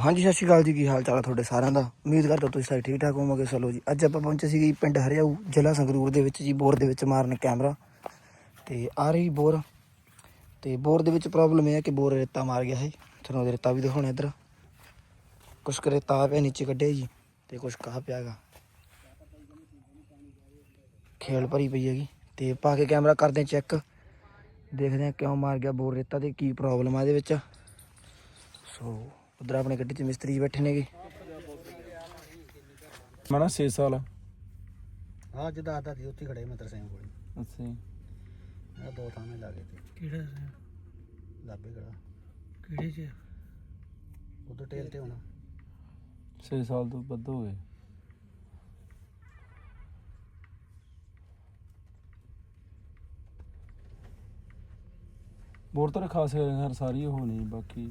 ਹਾਂਜੀ, ਸਤਿ ਸ਼੍ਰੀ ਅਕਾਲ ਜੀ, ਕੀ ਹਾਲ ਚਾਲ ਆ ਤੁਹਾਡੇ ਸਾਰਿਆਂ ਦਾ? ਉਮੀਦ ਕਰਦਾ ਤੁਸੀਂ ਸਾਰੇ ਠੀਕ ਠਾਕ ਹੋਵੋਗੇ, ਚਲੋ ਜੀ। ਅੱਜ ਆਪਾਂ ਪਹੁੰਚੇ ਸੀਗੇ ਪਿੰਡ ਹਰਿਆਊ, ਜ਼ਿਲ੍ਹਾ ਸੰਗਰੂਰ ਦੇ ਵਿੱਚ ਜੀ, ਬੋਰ ਦੇ ਵਿੱਚ ਮਾਰਨ ਕੈਮਰਾ। ਤੇ ਆ ਰਹੀ ਬੋਰ। ਤੇ ਬੋਰ ਦੇ ਵਿੱਚ ਪ੍ਰੋਬਲਮ ਇਹ ਹੈ ਕਿ ਬੋਰ ਰੇਤਾ ਮਾਰ ਗਿਆ ਹੈ ਤੁਹਾਨੂੰ ਉਹਦੇ ਰੇਤਾ ਵੀ ਦਿਖਾਉਣਾ ਇੱਧਰ। ਕੁਛ ਕੁ ਰੇਤਾ ਪਿਆ ਨੀਚੇ ਕੱਢਿਆ ਜੀ, ਤੇ ਕੁਛ ਕਾਹ ਪਿਆਗਾ ਖੇਲ ਭਰੀ ਪਈ ਹੈਗੀ। ਤੇ ਪਾ ਕੇ ਕੈਮਰਾ ਕਰਦੇ ਚੈੱਕ ਦੇਖਦੇ ਹਾਂ ਕਿਉਂ ਮਾਰ ਗਿਆ ਬੋਰ ਰੇਤਾ ਤੇ ਕੀ ਪ੍ਰੋਬਲਮ ਆ ਇਹਦੇ ਵਿੱਚ। ਸੋ ਉਧਰ ਆਪਣੇ ਗੱਡੀ 'ਚ ਮਿਸਤਰੀ ਬੈਠੇ ਨੇਗੇ। ਮੈਂ ਨਾ 6 ਸਾਲ ਹਾਂ ਜਿੱਦਾਂ ਆਦਾ ਸੀ ਉੱਥੇ ਖੜੇ ਮਤਰ ਸਿੰਘ ਕੋਲ। ਅੱਛਾ ਆ ਦੋ ਥਾਵੇਂ ਲਾਗੇ ਤੇ। ਕਿਹੜਾ ਲਾਬੇ ਖੜਾ ਕਿਹੜੇ ਚ? ਉਧਰ ਟੇਲ ਤੇ ਹੋਣਾ। 6 ਸਾਲ ਤੋਂ ਵੱਧ ਹੋ ਗਏ। ਬੋਰ ਤਾਂ ਖਾਸ ਹਰ ਸਾਰੀ ਉਹ ਨਹੀਂ ਬਾਕੀ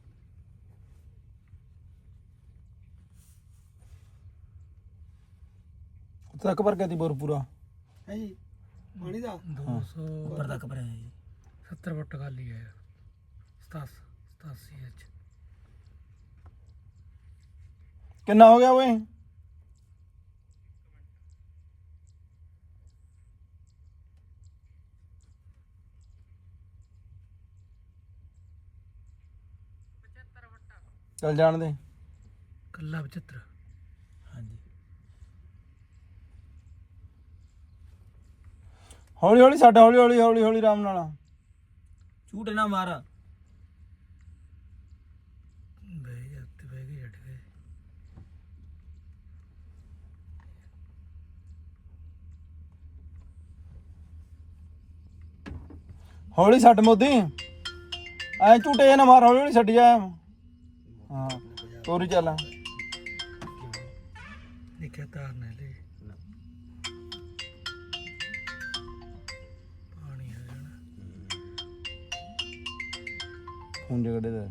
ਤੱਕ ਭਰ ਗਿਆ ਤੀ ਬੋਰ ਪੂਰਾ। ਹੈ ਜੀ ਪਾਣੀ ਦਾ? 200 ਉੱਪਰ ਤੱਕ ਭਰਿਆ ਜੀ। 70 ਫੁੱਟ ਖਾਲੀ ਹੈ। 87 87 ਚ ਕਿੰਨਾ ਹੋ ਗਿਆ ਓਏ? ਚੱਲ ਜਾਣ ਦੇ। ਕੱਲਾ 75 ਹਾਂਜੀ ਹੌਲੀ ਹੌਲੀ ਸਾਡਾ ਹੌਲੀ ਹੌਲੀ ਹੌਲੀ ਹੌਲੀ ਆਰਾਮ ਨਾਲ। ਝੂਟ ਨਾ ਮਾਰ। ਬਹਿ ਜਾ ਉੱਤੇ ਬਹਿ ਕੇ ਛੱਡ ਗਏ ਹੌਲੀ ਛੱਡ ਮੋਦੀ। ਐ ਝੂਟੇ ਨਾ ਮਾਰ ਹੌਲੀ ਹੌਲੀ ਛੱਡੀ ਜਾ। ਹਾਂ ਤੋਰੀ ਚੱਲ। ਦੇਖਿਆ ਤਾਰ ਨੇ ਹੁਣ ਜਗੜੇ ਦਾ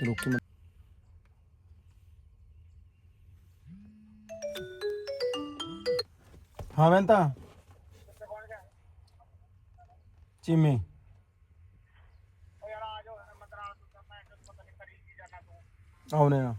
ਰੋਕੀ ਮੈਂ ਹਾਂ ਮੈਂ ਤਾਂ ਚੀਮੀ ਆਉਨੇ ਆ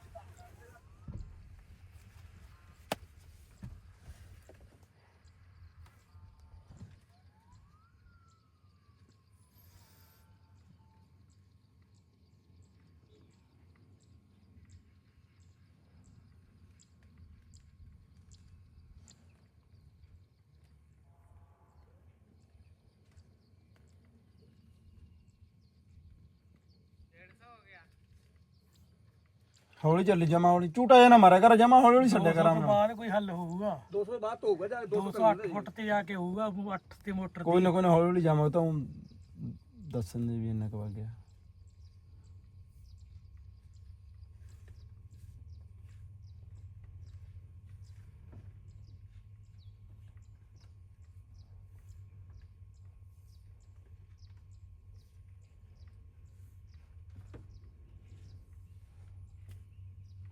ਹੌਲੀ ਚੱਲੀ ਜਮਾ ਹੌਲੀ। ਝੂਟਾ ਜਿਹਾ ਨਾ ਮਾਰਿਆ ਕਰ ਜਮਾ ਹੌਲੀ ਹੌਲੀ ਛੱਡਿਆ ਕਰ ਬਾਅਦ ਕੋਈ ਹੱਲ ਹੋਊਗਾ। 200 ਬਾਅਦ ਹੋਊਗਾ ਜਾਂ 208 ਫੁੱਟ ਤੇ ਜਾ ਕੇ ਹੋਊਗਾ 8 ਤੇ ਮੋਟਰ ਕੋਈ ਨਾ ਕੋਈ ਨਾ ਹੌਲੀ ਹੌਲੀ ਜਾਵਾਂ ਤਾਂ ਦੱਸਣ ਦੇ ਵੀ ਇੰਨਾ ਕੁ ਵਗ ਗਿਆ।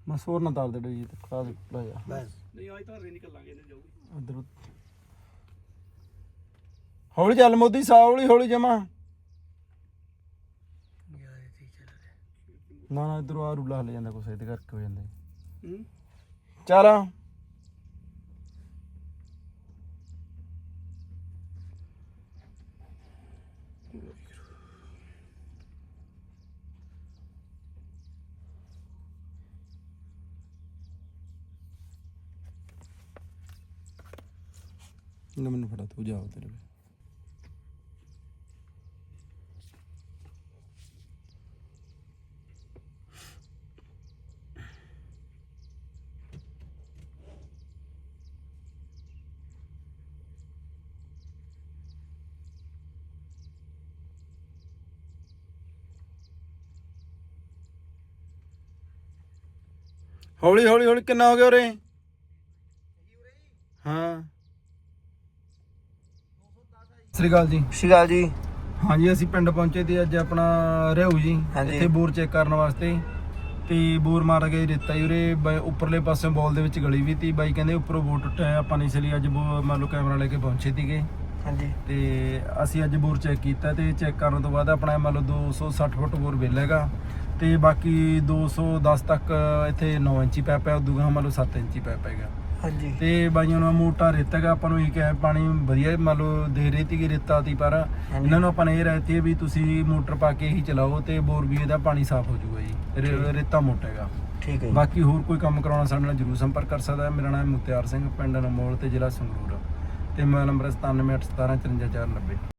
ਬਸ ਹੋਰ ਨਾ ਤਾਰ ਦੇ ਜੀ ਤੇ ਖਾ ਦੇ ਲੈ ਜਾ ਬਸ। ਨਹੀਂ ਆਈ ਤਾਂ ਰੇ ਨਿਕਲਾਂਗੇ ਇਹਨੇ ਜਾਊਗੀ। ਉਧਰ। ਹੌਲੀ ਚੱਲ ਮੋਦੀ ਸਾ ਹੌਲੀ ਹੌਲੀ ਜਮਾ। ਨਾ ਨਾ ਇਧਰੋਂ ਆ ਰੂਲਾ ਹਲੇ ਜਾਂਦਾ ਕੁਛ ਇਹਦੇ ਕਰਕੇ ਹੋ ਜਾਂਦਾ। ਹੂੰ। ਚੱਲ। ਨਾ ਮੈਨੂੰ ਫੜਾ ਤੂੰ ਜਾ ਤੇਰੇ ਕੋਲ। ਹੌਲੀ ਹੌਲੀ ਹੌਲੀ ਕਿੰਨਾ ਹੋ ਗਿਆ ਉਰੇ ਹਾਂ ਸਤਿ ਸ੍ਰੀ ਅਕਾਲ ਜੀ। ਸ਼ਿਕਾਲ ਜੀ। ਹਾਂਜੀ ਅਸੀਂ ਪਿੰਡ ਪਹੁੰਚੇ ਤੇ ਅੱਜ ਆਪਣਾ ਰਿਹੂ ਜੀ ਹਾਂਜੀ। ਇੱਥੇ ਬੋਰ ਚੈੱਕ ਕਰਨ ਵਾਸਤੇ। ਤੇ ਬੋਰ ਮਾਰ ਕੇ ਦਿੱਤਾ ਜੀ ਉਰੇ ਬ- ਉੱਪਰਲੇ ਪਾਸੇ ਬੋਲ ਦੇ ਵਿੱਚ ਗਲੀ ਵੀ ਤੀ। ਬਾਈ ਕਹਿੰਦੇ ਉੱਪਰੋਂ ਬੋਰ ਟੁੱਟਿਆ ਹੈ, ਆਪਾਂ ਇਸ ਲਈ ਅੱਜ ਬੋ- ਮੰਨ ਲਓ ਕੈਮਰਾ ਲੈ ਕੇ ਪਹੁੰਚੇ ਸੀਗੇ। ਹਾਂਜੀ। ਤੇ ਅਸੀਂ ਅੱਜ ਬੋਰ ਚੈੱਕ ਕੀਤਾ ਤੇ ਚੈੱਕ ਕਰਨ ਤੋਂ ਬਾਅਦ ਆਪਣਾ ਮੰਨ ਲਓ 260 ਫੁੱਟ ਬੋਰ ਵਿਲ ਹੈਗਾ। ਤੇ ਬਾਕੀ 210 ਤੱਕ ਇੱਥੇ 9 ਇੰਚੀ ਪੈਪ ਹੈ ਉਦੋਂ ਗਾਂ ਮੰਨ ਲਓ 7 ਇੰਚੀ ਪੈਪ ਹੈਗਾ। ਹਾਂਜੀ। ਤੇ ਬਾਈਆਂ ਨੂੰ ਮੋਟਾ ਰੇਤਾ ਹੈਗਾ ਆਪਾਂ ਨੂੰ ਇਹ ਕਿਹਾ ਪਾਣੀ ਵਧੀਆ ਮੰਨ ਲਓ ਦੇ ਰਹੇ ਤੀ ਰੇਤਾ ਤੀ ਪਰ ਇਹਨਾਂ ਨੂੰ ਆਪਾਂ ਨੇ ਇਹ ਰਹਤੀ ਵੀ ਤੁਸੀਂ ਮੋਟਰ ਪਾ ਕੇ ਹੀ ਚਲਾਓ ਤੇ ਬੋਰ ਵੀ ਇਹਦਾ ਪਾਣੀ ਸਾਫ਼ ਹੋ ਜਾਊਗਾ ਜੀ। ਰੇ- ਰੇਤਾ ਮੋਟਾ ਹੈਗਾ। ਠੀਕ ਹੈ ਜੀ। ਬਾਕੀ ਹੋਰ ਕੋਈ ਕੰਮ ਕਰਾਉਣਾ ਸਾਡੇ ਨਾਲ ਜਰੂਰ ਸੰਪਰਕ ਕਰ ਸਕਦਾ ਹੈ। ਮੇਰਾ ਨਾਮ ਮੁਖਤਿਆਰ ਸਿੰਘ ਪਿੰਡ ਅਨਮੋਲ ਤੇ ਜ਼ਿਲ੍ਹਾ ਸੰਗਰੂਰ। ਤੇ ਮੋਬਾਈਲ ਨੰਬਰ 9781175490